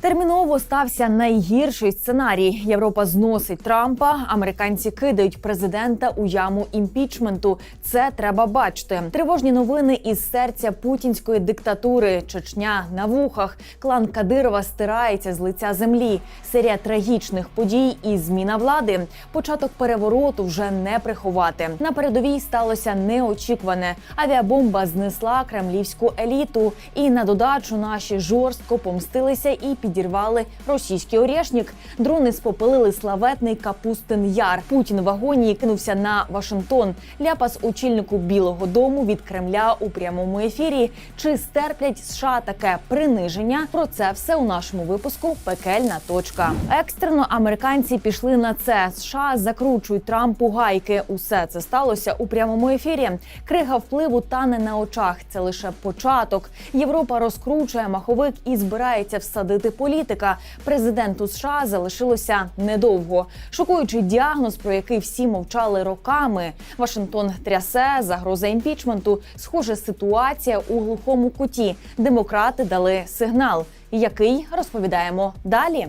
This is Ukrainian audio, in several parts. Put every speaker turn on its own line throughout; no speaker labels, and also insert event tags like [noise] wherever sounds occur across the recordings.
Терміново стався найгірший сценарій. Європа зносить Трампа. Американці кидають президента у яму імпічменту. Це треба бачити. Тривожні новини із серця путінської диктатури. Чечня на вухах. Клан Кадирова стирається з лиця землі. Серія трагічних подій і зміна влади. Початок перевороту вже не приховати. На передовій сталося неочікуване. Авіабомба знесла кремлівську еліту. І на додачу наші жорстко помстилися і підірвали російський орєшнік. Дрони спопилили славетний Капустин Яр. Путін в вагоні кинувся на Вашингтон. Ляпас очільнику Білого Дому від Кремля у прямому ефірі. Чи стерплять США таке приниження? Про це все у нашому випуску Пекельна точка. Екстрено американці пішли на це. США закручують Трампу гайки. Усе це сталося у прямому ефірі. Крига впливу тане на очах. Це лише початок. Європа розкручує маховик і збирається всадити політика. Президенту США залишилося недовго. Шокуючий діагноз, про який всі мовчали роками. Вашингтон трясе, загроза імпічменту. Схоже, ситуація у глухому куті. Демократи дали сигнал, який розповідаємо далі.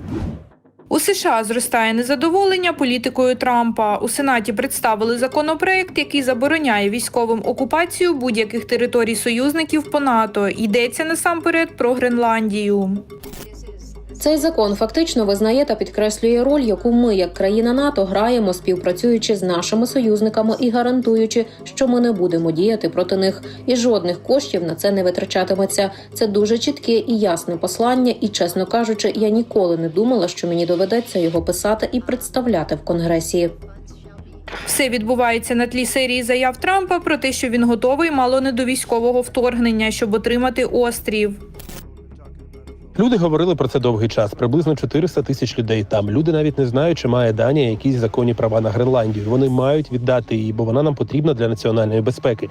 У США зростає незадоволення політикою Трампа. У Сенаті представили законопроект, який забороняє військовим окупацію будь-яких територій союзників по НАТО. Йдеться насамперед про Гренландію.
Цей закон фактично визнає та підкреслює роль, яку ми, як країна НАТО, граємо, співпрацюючи з нашими союзниками і гарантуючи, що ми не будемо діяти проти них, і жодних коштів на це не витрачатиметься. Це дуже чітке і ясне послання. І, чесно кажучи, я ніколи не думала, що мені доведеться його писати і представляти в конгресі.
Все відбувається на тлі серії заяв Трампа про те, що він готовий мало не до військового вторгнення, щоб отримати острів.
Люди говорили про це довгий час. Приблизно 400 тисяч людей там. Люди навіть не знають, чи має Данія якісь законні права на Гренландію. Вони мають віддати її, бо вона нам потрібна для національної безпеки.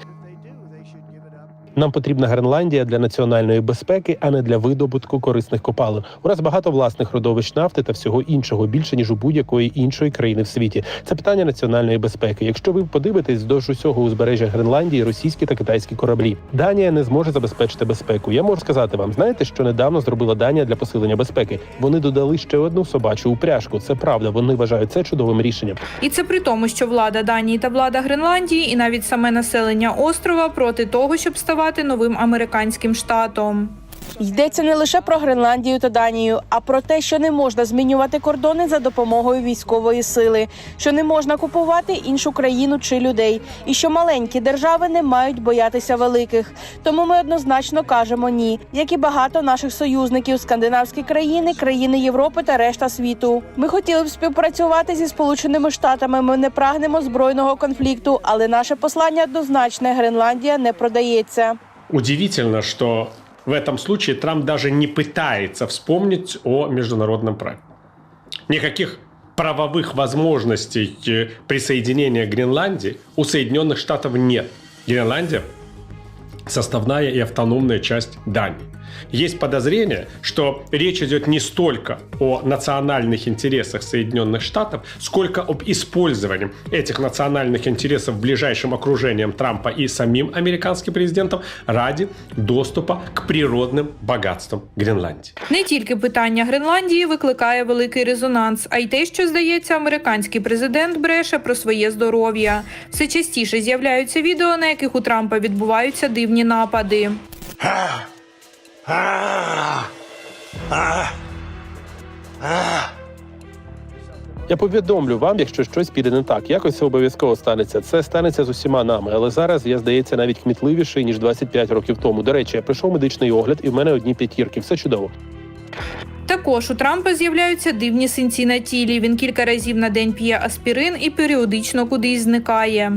Нам потрібна Гренландія для національної безпеки, а не для видобутку корисних копалин. У нас багато власних родовищ нафти та всього іншого більше ніж у будь-якої іншої країни в світі. Це питання національної безпеки. Якщо ви подивитесь вздовж усього узбережжя Гренландії, російські та китайські кораблі, Данія не зможе забезпечити безпеку. Я можу сказати вам, знаєте, що недавно зробила Данія для посилення безпеки. Вони додали ще одну собачу упряжку. Це правда. Вони вважають це чудовим рішенням.
І це при тому, що влада Данії та влада Гренландії, і навіть саме населення острова проти того, щоб ставати новим американським штатом.
Йдеться не лише про Гренландію та Данію, а про те, що не можна змінювати кордони за допомогою військової сили, що не можна купувати іншу країну чи людей, і що маленькі держави не мають боятися великих. Тому ми однозначно кажемо ні, як і багато наших союзників, скандинавські країни, країни Європи та решта світу. Ми хотіли б співпрацювати зі Сполученими Штатами. Ми не прагнемо збройного конфлікту, але наше послання однозначне: Гренландія не продається.
Удивительно, что в этом случае Трамп даже не пытается вспомнить о международном праве. Никаких правовых возможностей э, присоединения Гренландии у Соединенных Штатов нет. Гренландия – составная и автономная часть Дании. Есть подозрение, что речь идет не столько о национальных интересах Соединенных Штатов, сколько об использовании этих национальных интересов ближайшим окружением Трампа и самим американским президентом ради доступа к природным богатствам Гренландии.
Не тільки питання Гренландії викликає великий резонанс, а й те, що здається, американський президент бреше про своє здоров'я. Все частіше з'являються відео, на яких у Трампа відбуваються дивні напади.
Я повідомлю вам, якщо щось піде не так. Якось це обов'язково станеться. Це станеться з усіма нами. Але зараз я здається навіть кмітливіший ніж 25 років тому. До речі, я пройшов медичний огляд, і в мене одні п'ятірки. Все чудово.
Також у Трампа з'являються дивні синці на тілі. Він кілька разів на день п'є аспірин і періодично кудись зникає.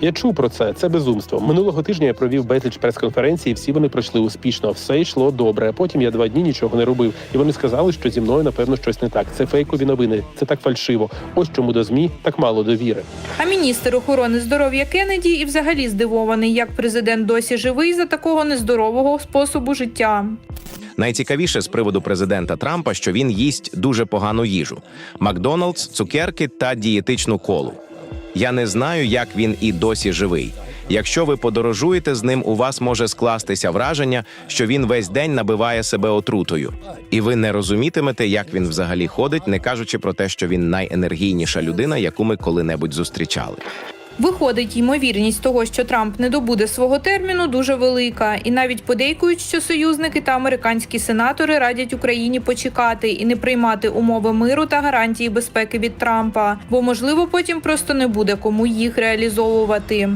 Я чув про це. Це безумство. Минулого тижня я провів безліч прес-конференцій, і всі вони пройшли успішно. Все йшло добре. Потім я два дні нічого не робив. І вони сказали, що зі мною напевно щось не так. Це фейкові новини. Це так фальшиво. Ось чому до змі так мало довіри.
А міністр охорони здоров'я Кеннеді і взагалі здивований, як президент досі живий за такого нездорового способу життя.
Найцікавіше з приводу президента Трампа, що він їсть дуже погану їжу: Макдоналдс, цукерки та дієтичну колу. Я не знаю, як він і досі живий. Якщо ви подорожуєте з ним, у вас може скластися враження, що він весь день набиває себе отрутою, і ви не розумітимете, як він взагалі ходить, не кажучи про те, що він найенергійніша людина, яку ми коли-небудь зустрічали.
Виходить, ймовірність того, що Трамп не добуде свого терміну, дуже велика, і навіть подейкують, що союзники та американські сенатори радять Україні почекати і не приймати умови миру та гарантії безпеки від Трампа, бо можливо потім просто не буде кому їх реалізовувати.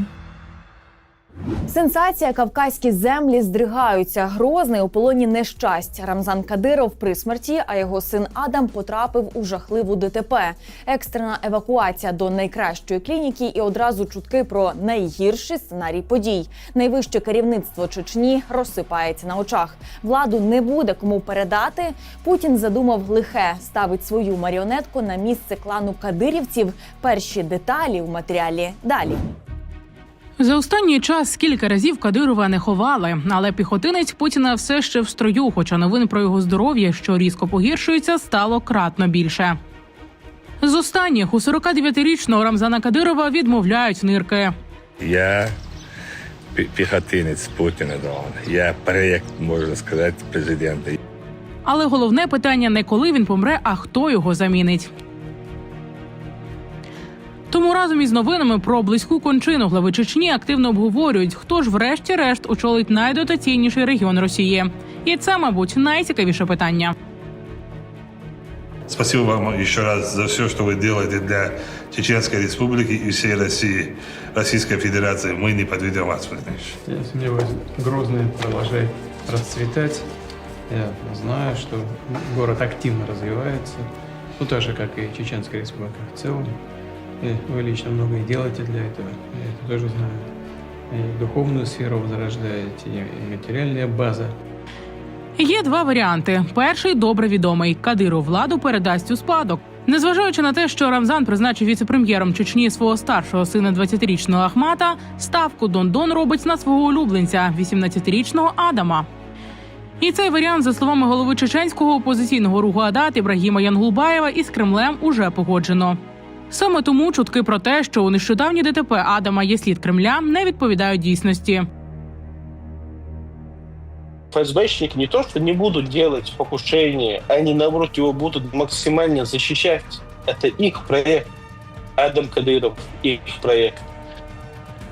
Сенсація кавказькі землі здригаються. Грозний у полоні нещасть. Рамзан Кадиров при смерті, а його син Адам потрапив у жахливу ДТП. Екстрена евакуація до найкращої клініки і одразу чутки про найгірший сценарій подій. Найвище керівництво Чечні розсипається на очах. Владу не буде кому передати. Путін задумав лихе, ставить свою маріонетку на місце клану кадирівців. Перші деталі в матеріалі далі.
За останній час кілька разів Кадирова не ховали, але піхотинець Путіна все ще в строю. Хоча новин про його здоров'я, що різко погіршується, стало кратно більше. З останніх у 49-річного Рамзана Кадирова відмовляють нирки.
Я піхотинець Путіна. Я проєкт, можна сказати, президента.
Але головне питання не коли він помре, а хто його замінить. Тому разом із новинами про близьку кончину глави Чечні активно обговорюють, хто ж врешті-решт очолить найдотаційніший регіон Росії. І це, мабуть, найцікавіше питання.
Спасибо вам еще раз за все, что вы делаете для Чеченской Республики и всей России, Российской Федерации. Мы не подведем вас, Владимир Ильич.
Я сомневаюсь, Грозный продолжает расцветать. Я знаю, что город активно развивается, ну так же, как и Чеченская республика в целом. И вы лично многое делаете для этого, я это тоже знаю. И духовную сферу возрождаете, и материальная база.
Є два варіанти. Перший добре відомий Кадиров владу передасть у спадок. Незважаючи на те, що Рамзан призначив віце-прем'єром Чечні свого старшого сина 20-річного Ахмата, ставку Дондон робить на свого улюбленця 18-річного Адама. І цей варіант, за словами голови чеченського опозиційного руху Адат Ібрагіма Янгулбаєва, із Кремлем уже погоджено. Саме тому чутки про те, що у нещодавній ДТП Адама є слід Кремля, не відповідають дійсності.
ФСБшники не то, что не будут делать покушения, они, наоборот, его будут максимально защищать. Это их проект. Адам Кадыров – их проект.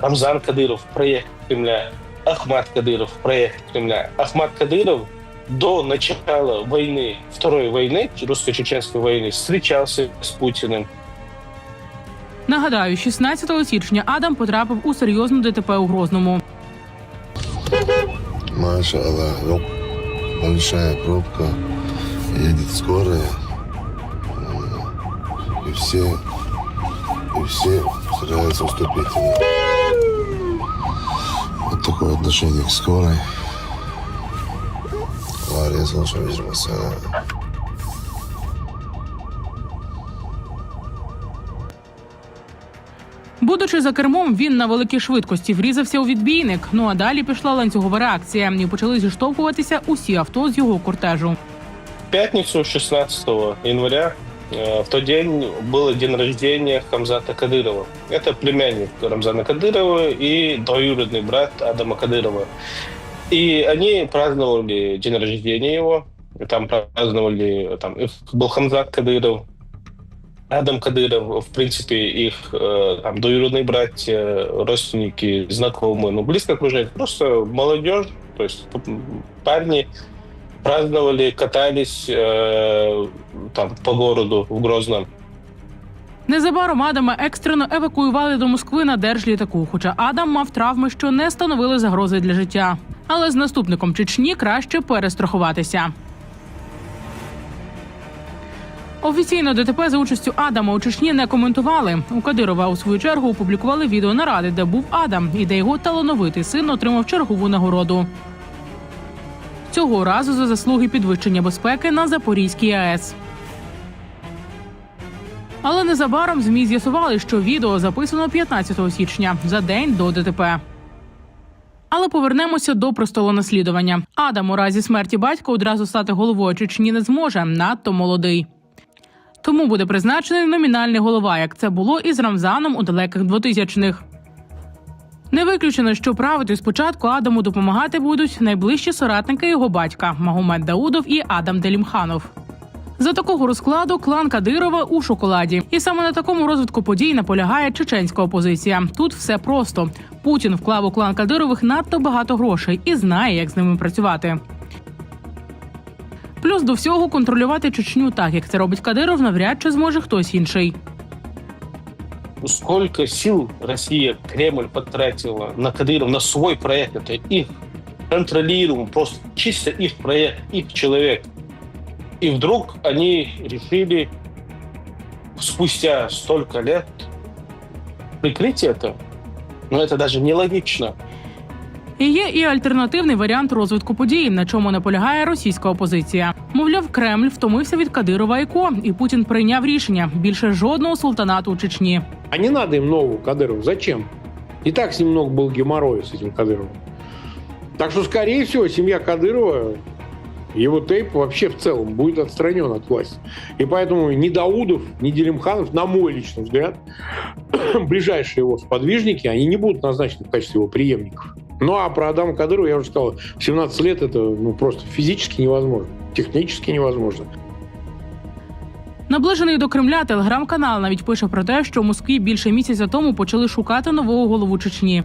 Рамзан Кадыров – проект Кремля. Ахмат Кадыров – проект Кремля. Ахмат Кадыров до начала войны, Второй войны, русско-чеченской войны, встречался с Путиным.
Нагадаю, 16 січня Адам потрапив у серйозну ДТП у Грозному.
Маша ну, большая пробка, едет скорая, и все, и все стараются уступить ему. Вот такое отношение к скорой. Авария с нашим, видимо.
Будучи за кермом, він на великій швидкості врізався у відбійник. Ну а далі пішла ланцюгова реакція, і почали зіштовхуватися усі авто з його кортежу.
В пятницу, 16 января, э, в тот день был день рождения Хамзата Кадырова. Это племянник Рамзана Кадырова и двоюродный брат Адама Кадырова. И они праздновали день рождения его. Там праздновали, там их был Хамзат Кадыров, Адам Кадыров, в принципе, их э, там двоюродные братья, родственники, знакомые, ну, близко окружение, просто молодежь, то есть м, парни праздновали, катались э, там по городу в Грозном.
Незабаром Адама екстрено евакуювали до Москви на держлітаку. Хоча Адам мав травми, що не становили загрози для життя. Але з наступником Чечні краще перестрахуватися. Офіційно ДТП за участю Адама у Чечні не коментували. У Кадирова у свою чергу опублікували відео наради, де був Адам, і де його талановитий син отримав чергову нагороду. Цього разу за заслуги підвищення безпеки на Запорізькій АЕС. Але незабаром змі з'ясували, що відео записано 15 січня за день до ДТП. Але повернемося до престолонаслідування. Адам у разі смерті батька одразу стати головою Чечні не зможе, надто молодий. Тому буде призначений номінальний голова, як це було із Рамзаном у далеких 2000-х. Не виключено, що правити спочатку Адаму допомагати будуть найближчі соратники його батька Магомед Даудов і Адам Делімханов. За такого розкладу клан Кадирова у шоколаді, і саме на такому розвитку подій наполягає чеченська опозиція. Тут все просто. Путін вклав у клан Кадирових надто багато грошей і знає, як з ними працювати. Плюс до всього контролювати Чечню так, як це робить Кадиров, навряд чи зможе хтось інший.
Сколько сил Россия, Кремль потратила на Кадыров, на свой проект. Это их контролируем, просто чисто их проект, их человек. И вдруг они решили спустя столько лет прикрыть это. Но это даже нелогично.
І є і альтернативний варіант розвитку подій, на чому наполягає російська опозиція. Мовляв, Кремль втомився від Кадирова і ко, і Путін прийняв рішення більше жодного султанату у Чечні.
А не надо им нового Кадырова. Зачем? И так с ним много было геморроя с этим Кадыровым. Так что, скорее всего, семья Кадырова, его тейп вообще в целом будет отстранен от власти. И поэтому ни Даудов, ни Делимханов, на мой личный взгляд, [coughs] ближайшие его сподвижники, они не будут назначены в качестве его преемников. Ну а про Адама Кадырова я уже сказал, в 17 лет это ну, просто физически невозможно, технически невозможно.
Наближений до Кремля телеграм-канал навіть пише про те, що в Москві більше місяця тому почали шукати нового голову Чечні.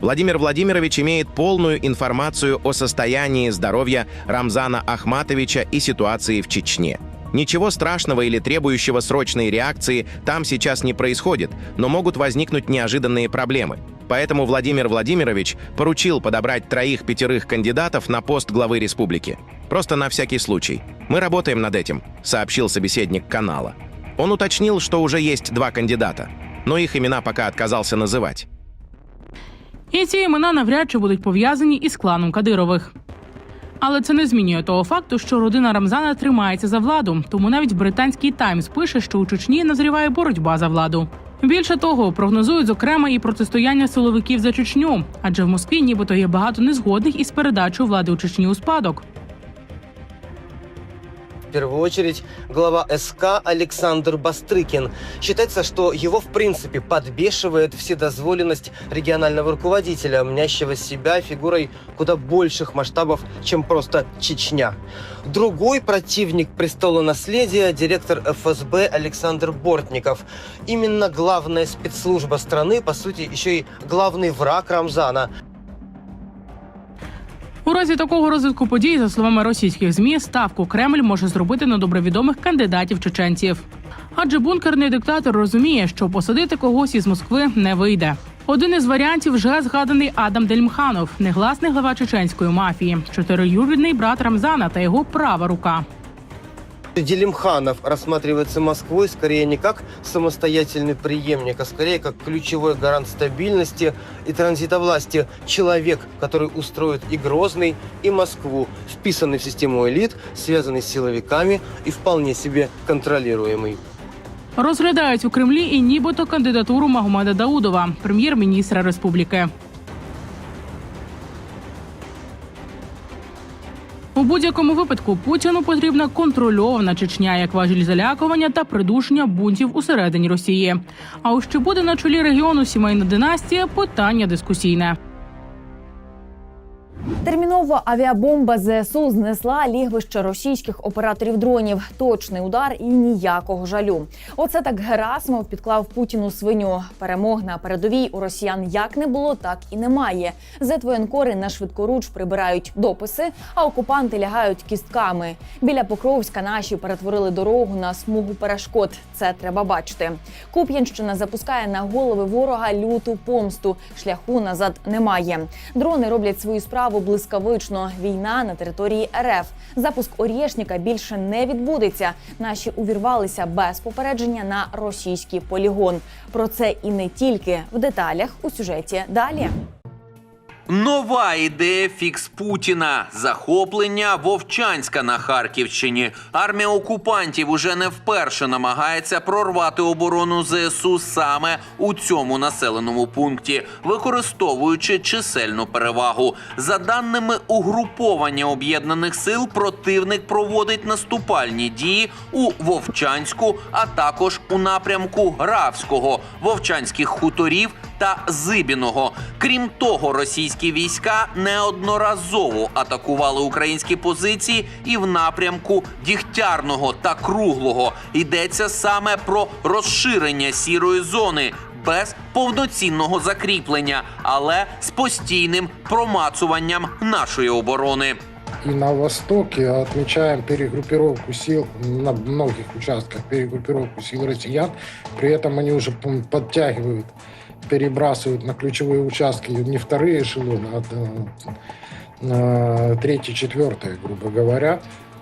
Владимир Владимирович имеет полную информацию о состоянии здоровья Рамзана Ахматовича и ситуации в Чечне. Ничего страшного или требующего срочной реакции там сейчас не происходит, но могут возникнуть неожиданные проблемы. Поэтому Владимир Владимирович поручил подобрать троих-пятерых кандидатов на пост главы республики. Просто на всякий случай. Мы работаем над этим, сообщил собеседник канала. Он уточнил, что уже есть два кандидата, но их имена пока отказался называть.
І ці імена навряд чи будуть пов'язані із кланом Кадирових. Але це не змінює того факту, що родина Рамзана тримається за владу. Тому навіть британський Таймс пише, що у Чечні назріває боротьба за владу. Більше того, прогнозують зокрема і протистояння силовиків за Чечню, адже в Москві нібито є багато незгодних із передачою влади у Чечні у спадок.
В первую очередь глава СК Александр Бастрыкин. Считается, что его в принципе подбешивает вседозволенность регионального руководителя, мнящего себя фигурой куда больших масштабов, чем просто Чечня. Другой противник престола наследия – директор ФСБ Александр Бортников. Именно главная спецслужба страны, по сути, еще и главный враг Рамзана.
У разі такого розвитку подій, за словами російських змі, ставку Кремль може зробити на добровідомих кандидатів чеченців. Адже бункерний диктатор розуміє, що посадити когось із Москви не вийде. Один із варіантів вже згаданий Адам Дельмханов, негласний глава чеченської мафії, чотириюрідний брат Рамзана та його права рука.
Делимханов рассматривается Москвой скорее не как самостоятельный преемник, а скорее как ключевой гарант стабильности и транзита власти. Человек, который устроит и Грозный, и Москву, вписанный в систему элит, связанный с силовиками и вполне себе контролируемый.
Розглядають у Кремлі і нібито кандидатуру Магомеда Даудова, прем'єр-міністра республіки. Будь-якому випадку Путіну потрібна контрольована Чечня як важіль залякування та придушення бунтів усередині Росії. А ось що буде на чолі регіону сімейна династія питання дискусійне.
Термінова авіабомба ЗСУ знесла лігвище російських операторів дронів. Точний удар і ніякого жалю. Оце так Герасимов підклав Путіну свиню. Перемог на передовій у росіян як не було, так і немає. Зетвоєнкори на швидкоруч прибирають дописи, а окупанти лягають кістками. Біля Покровська наші перетворили дорогу на смугу перешкод. Це треба бачити. Куп'янщина запускає на голови ворога люту помсту. Шляху назад немає. Дрони роблять свою справу блискавично. Війна на території РФ. Запуск Орєшніка більше не відбудеться. Наші увірвалися без попередження на російський полігон. Про це і не тільки в деталях у сюжеті далі.
Нова ідея фікс Путіна захоплення Вовчанська на Харківщині. Армія окупантів уже не вперше намагається прорвати оборону ЗСУ саме у цьому населеному пункті, використовуючи чисельну перевагу. За даними угруповання об'єднаних сил, противник проводить наступальні дії у Вовчанську, а також у напрямку Графського, Вовчанських хуторів та Зибіного. Крім того, російські війська неодноразово атакували українські позиції і в напрямку Дігтярного та Круглого. Йдеться саме про розширення сірої зони. Без повноцінного закріплення, але з постійним промацуванням нашої оборони.
И на востоке отмечаем перегруппировку сил на многих участках, перегруппировку сил россиян. При этом они уже подтягивают, перебрасывают на ключевые участки не вторые эшелоны, а э, на третьи, четвертые, грубо говоря.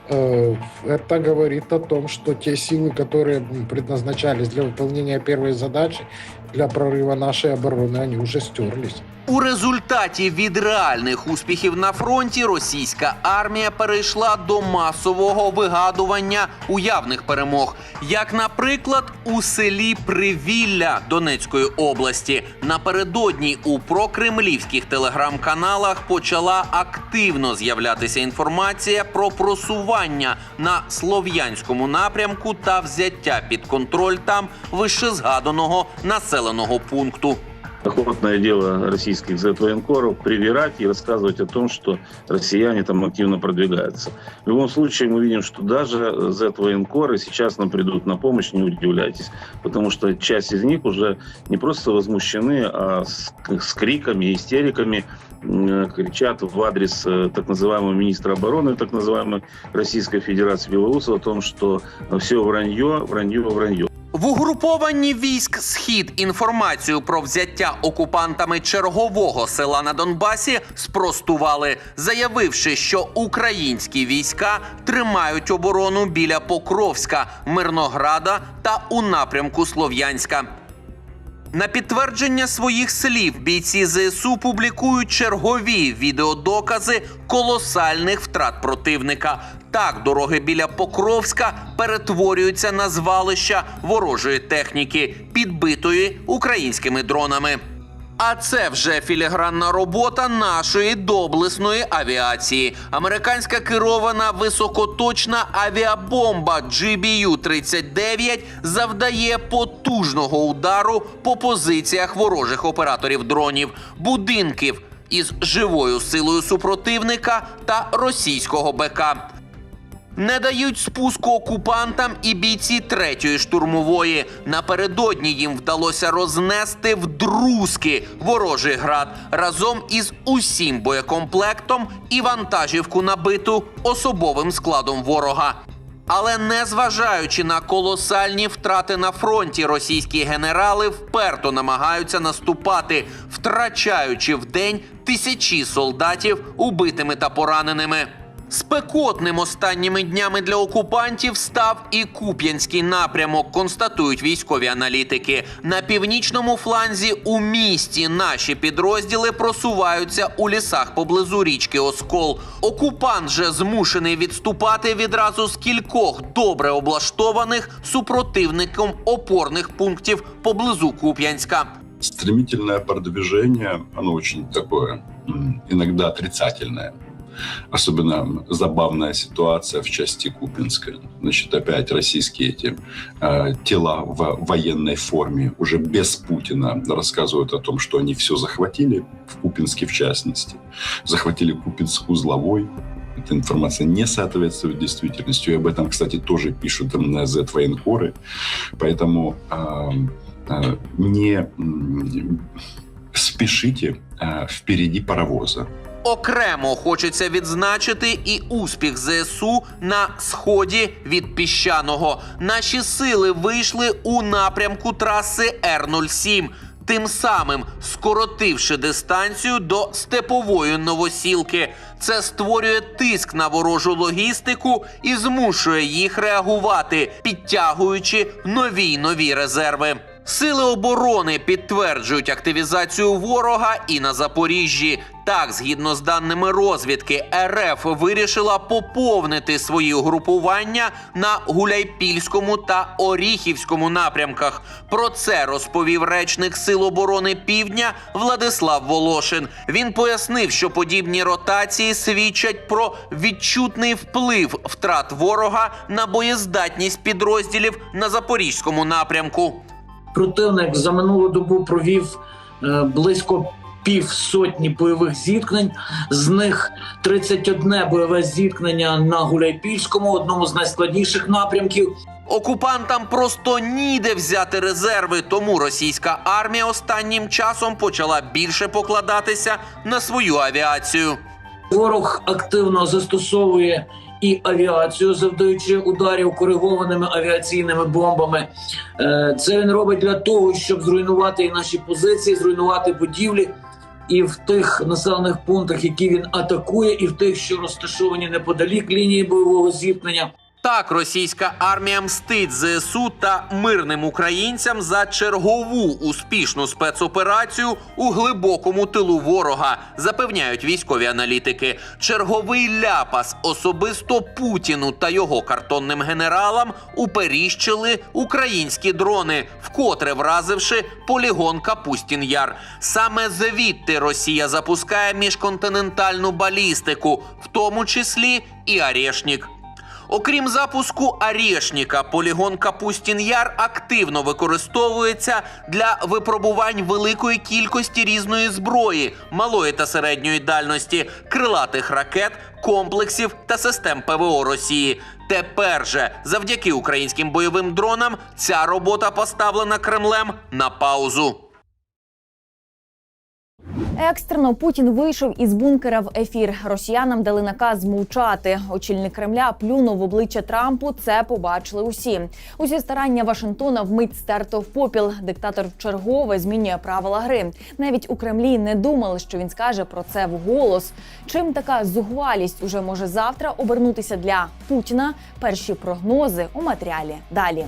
Э, Это говорит о том, что те силы, которые м, предназначались для выполнения первой задачи, для прорыва нашей обороны, они уже стерлись.
У результаті від реальних успіхів на фронті російська армія перейшла до масового вигадування уявних перемог, як, наприклад, у селі Привілля Донецької області. Напередодні у прокремлівських телеграм-каналах почала активно з'являтися інформація про просування на слов'янському напрямку та взяття під контроль там вищезгаданого населеного пункту.
Охотное дело российских Z-военкоров привирать и рассказывать о том, что россияне там активно продвигаются. В любом случае мы видим, что даже Z-военкоры сейчас нам придут на помощь, не удивляйтесь, потому что часть из них уже не просто возмущены, а с, с криками, истериками кричат в адрес э, так называемого министра обороны так называемой Российской Федерации Белоусова о том, что все вранье, вранье, вранье.
В угрупованні військ Схід інформацію про взяття окупантами чергового села на Донбасі спростували, заявивши, що українські війська тримають оборону біля Покровська, Мирнограда та у напрямку Слов'янська. На підтвердження своїх слів бійці ЗСУ публікують чергові відеодокази колосальних втрат противника. Так, дороги біля Покровська перетворюються на звалища ворожої техніки, підбитої українськими дронами. А це вже філігранна робота нашої доблесної авіації. Американська керована високоточна авіабомба GBU-39 завдає потужного удару по позиціях ворожих операторів дронів, будинків із живою силою супротивника та російського БК. Не дають спуску окупантам і бійці третьої штурмової. Напередодні їм вдалося рознести вдрузки ворожий град разом із усім боєкомплектом і вантажівку набиту особовим складом ворога. Але незважаючи на колосальні втрати на фронті, російські генерали вперто намагаються наступати, втрачаючи в день тисячі солдатів убитими та пораненими. Спекотним останніми днями для окупантів став і Куп'янський напрямок, констатують військові аналітики. На північному фланзі у місті наші підрозділи просуваються у лісах поблизу річки Оскол. Окупант же змушений відступати відразу з кількох добре облаштованих супротивником опорних пунктів поблизу Куп'янська.
Стремительное продвижение, оно очень такое, м, иногда отрицательное. Особенно забавная ситуация в части Купинска. Значит, опять российские эти э, тела в военной форме уже без Путина рассказывают о том, что они все захватили, в Купинске в частности. Захватили Купинск узловой. Эта информация не соответствует действительности. И об этом, кстати, тоже пишут на Z-военкоры. Поэтому э, э, не м, спешите э, впереди паровоза.
Окремо хочеться відзначити і успіх ЗСУ на сході від піщаного. Наші сили вийшли у напрямку траси Р-07, тим самим скоротивши дистанцію до степової новосілки. Це створює тиск на ворожу логістику і змушує їх реагувати, підтягуючи нові нові резерви. Сили оборони підтверджують активізацію ворога і на Запоріжжі. Так, згідно з даними розвідки, РФ вирішила поповнити свої угрупування на Гуляйпільському та Оріхівському напрямках. Про це розповів речник Сил оборони Півдня Владислав Волошин. Він пояснив, що подібні ротації свідчать про відчутний вплив втрат ворога на боєздатність підрозділів на запорізькому напрямку.
Противник за минулу добу провів е, близько півсотні бойових зіткнень. З них 31 бойове зіткнення на Гуляйпільському, одному з найскладніших напрямків.
Окупантам просто ніде взяти резерви, тому російська армія останнім часом почала більше покладатися на свою авіацію.
Ворог активно застосовує і авіацію, завдаючи ударів коригованими авіаційними бомбами. Е, Це він робить для того, щоб зруйнувати і наші позиції, зруйнувати будівлі. І в тих населених пунктах, які він атакує, і в тих, що розташовані неподалік лінії бойового зіткнення.
Так, російська армія мстить ЗСУ та мирним українцям за чергову успішну спецоперацію у глибокому тилу ворога, запевняють військові аналітики. Черговий ляпас особисто Путіну та його картонним генералам уперіщили українські дрони, вкотре вразивши полігон Капустін Яр. Саме звідти Росія запускає міжконтинентальну балістику, в тому числі і Арєшнік. Окрім запуску Арєшніка, полігон Капустін Яр активно використовується для випробувань великої кількості різної зброї, малої та середньої дальності, крилатих ракет, комплексів та систем ПВО Росії. Тепер же, завдяки українським бойовим дронам, ця робота поставлена Кремлем на паузу.
Екстрено Путін вийшов із бункера в ефір. Росіянам дали наказ мовчати. Очільник Кремля плюнув в обличчя Трампу. Це побачили усі. Усі старання Вашингтона вмить стерто в попіл. Диктатор вчергове змінює правила гри. Навіть у Кремлі не думали, що він скаже про це вголос. Чим така зухвалість уже може завтра обернутися для Путіна? Перші прогнози у матеріалі далі.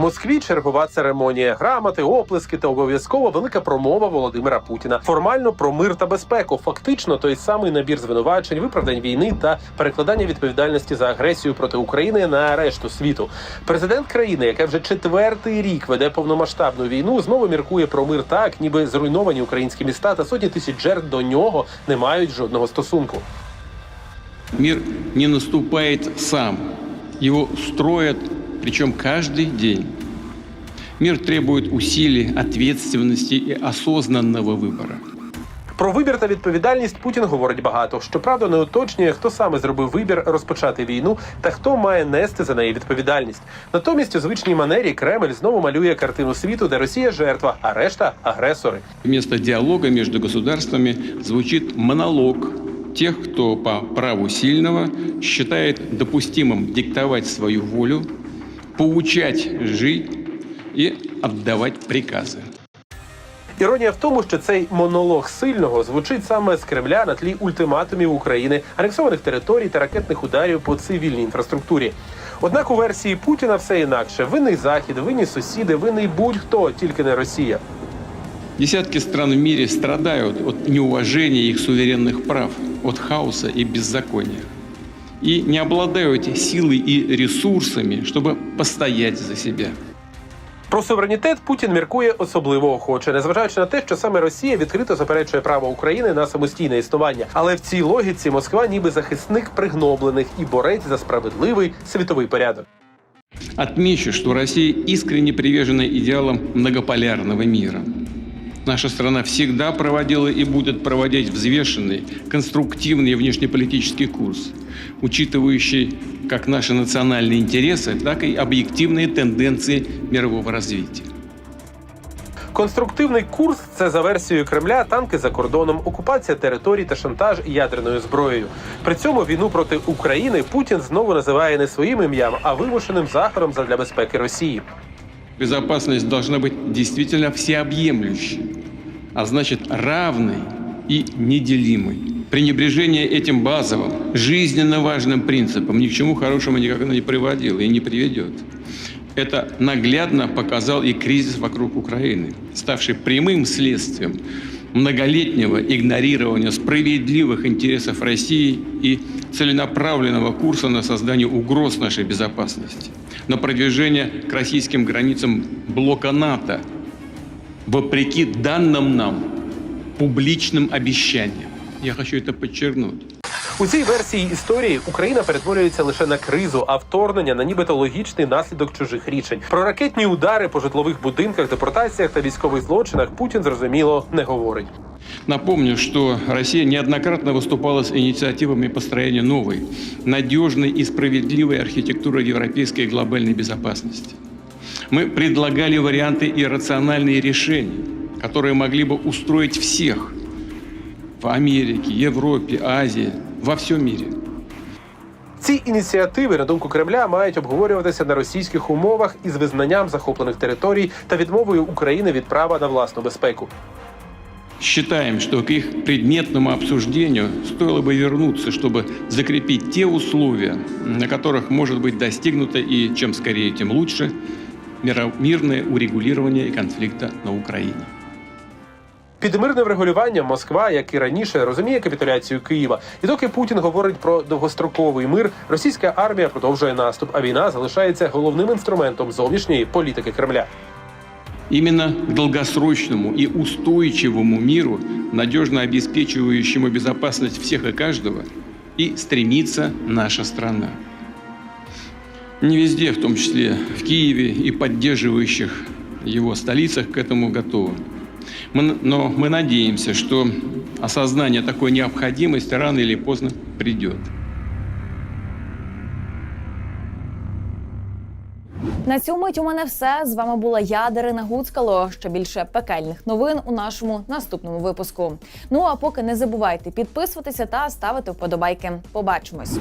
Москві чергова церемонія, грамоти, оплески та обов'язково велика промова Володимира Путіна. Формально про мир та безпеку. Фактично той самий набір звинувачень, виправдань війни та перекладання відповідальності за агресію проти України на решту світу. Президент країни, яка вже четвертий рік веде повномасштабну війну, знову міркує про мир так, ніби зруйновані українські міста та сотні тисяч жертв до нього не мають жодного стосунку.
Мир не наступает сам. Его строят, причем каждый день. Мир требует усилий, ответственности и осознанного выбора.
Про вибір та відповідальність Путін говорить багато. Щоправда, не уточнює, хто саме зробив вибір розпочати війну та хто має нести за неї відповідальність. Натомість у звичній манері Кремль знову малює картину світу, де Росія жертва, а решта агресори.
Вместо диалога между государствами звучит монолог тех, кто по праву сильного считает допустимым диктовать свою волю, поучать жить и отдавать приказы.
Іронія в тому, що цей монолог сильного звучить саме з Кремля на тлі ультиматумів України, анексованих територій та ракетних ударів по цивільній інфраструктурі. Однак у версії Путіна все інакше: винний захід, винні сусіди, винний будь-хто, тільки не Росія.
Десятки стран в мире страдают от неуважения их суверенных прав, от хаоса и беззакония. И не обладают силой и ресурсами, чтобы постоять за себя.
Про суверенітет Путін міркує особливо охоче, незважаючи на те, що саме Росія відкрито заперечує право України на самостійне існування. Але в цій логіці Москва ніби захисник пригноблених і борець за справедливий світовий порядок.
Отмечу, что Россия искренне привержена идеалам многополярного мира. Наша страна всегда проводила и будет проводить взвешенный, конструктивный внешнеполитический курс, учитывающий как наши национальные интересы, так и объективные тенденции мирового развития.
Конструктивний курс це за версією Кремля танки за кордоном, окупація територій та шантаж ядерною зброєю. При цьому війну проти України Путін знову називає не своїм ім'ям, а вимушеним заходом задля безпеки Росії.
Безопасность должна быть действительно всеобъемлющей, а значит равной и неделимой. Пренебрежение этим базовым, жизненно важным принципом ни к чему хорошему никогда не приводило и не приведет. Это наглядно показал и кризис вокруг Украины, ставший прямым следствием многолетнего игнорирования справедливых интересов России и целенаправленного курса на создание угроз нашей безопасности, на продвижение к российским границам блока НАТО, вопреки данным нам публичным обещаниям. Я хочу это подчеркнуть.
У цій версії історії Україна перетворюється лише на кризу, а вторгнення на нібито логічний наслідок чужих рішень. Про ракетні удари по житлових будинках, депортаціях та військових злочинах Путін зрозуміло не говорить.
Напомню, что Россия неоднократно выступала с инициативами построения новой, надежной и справедливой архитектуры европейской глобальной безопасности. Мы предлагали варианты и рациональные решения, которые могли бы устроить всех в Америке, Европе, Азии, во всем мире.
Ці ініціативи, на думку Кремля, мають обговорюватися на російських умовах із визнанням захоплених територій та відмовою України від права на власну безпеку.
Считаем, что к их предметному обсуждению стоило бы вернуться, чтобы закрепить те условия, на которых может быть достигнуто и чем скорее, тем лучше миро- мирное урегулирование конфликта на Украине.
Під мирним регулюванням Москва, як і раніше, розуміє капітуляцію Києва. І доки Путін говорить про довгостроковий мир, російська армія продовжує наступ, а війна залишається головним інструментом зовнішньої політики Кремля.
Именно к долгосрочному и устойчивому миру, надежно обеспечивающему безопасность всех и каждого, и стремится наша страна. Не везде, в том числе в Киеве и поддерживающих его столицах, к этому готовы. Мы- но мы надеемся, что осознание такой необходимости рано или поздно придет.
На цю мить у мене все. З вами була я, Дарина Гуцкало. Ще більше пекельних новин у нашому наступному випуску. Ну а поки не забувайте підписуватися та ставити вподобайки. Побачимось.